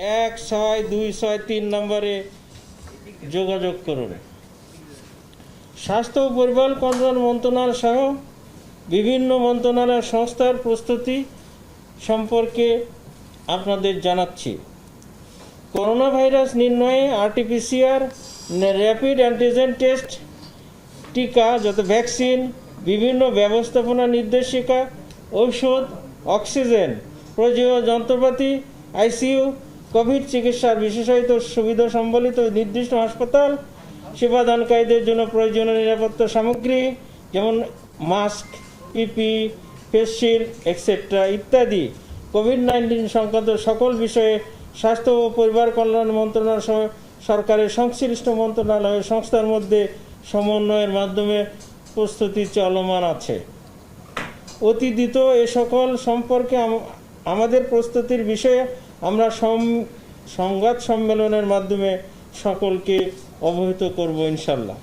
এক ছয় দুই ছয় তিন নম্বরে যোগাযোগ করুন। স্বাস্থ্য ও পরিবার কল্যাণ মন্ত্রণালয় সহ বিভিন্ন মন্ত্রণালয় সংস্থার প্রস্তুতি সম্পর্কে আপনাদের জানাচ্ছি। করোনা ভাইরাস নির্ণয়ে আরটিপিসিআর র্যাপিড অ্যান্টিজেন টেস্ট টিকা, যত ভ্যাকসিন, বিভিন্ন ব্যবস্থাপনা নির্দেশিকা, ঔষধ, অক্সিজেন, প্রয়োজনীয় যন্ত্রপাতি, আইসিইউ কোভিড চিকিৎসার বিশেষায়িত সুবিধা সম্বলিত নির্দিষ্ট হাসপাতাল সেবাদানকারীদের জন্য প্রয়োজনীয় নিরাপত্তা সামগ্রী, যেমন mask, PP, face shield extra ইত্যাদি। কোভিড নাইন্টিন সংক্রান্ত সকল বিষয়ে স্বাস্থ্য ও পরিবার কল্যাণ মন্ত্রণালয় সহ সরকারের সংশ্লিষ্ট মন্ত্রণালয় সংস্থার মধ্যে সমন্বয়ের মাধ্যমে প্রস্তুতি চলমান আছে। অতি দ্রুত এ সকল সম্পর্কে আমাদের প্রস্তুতির বিষয়ে আমরা সংবাদ সম্মেলনের মাধ্যমে সকলকে অবহিত করব ইনশাল্লাহ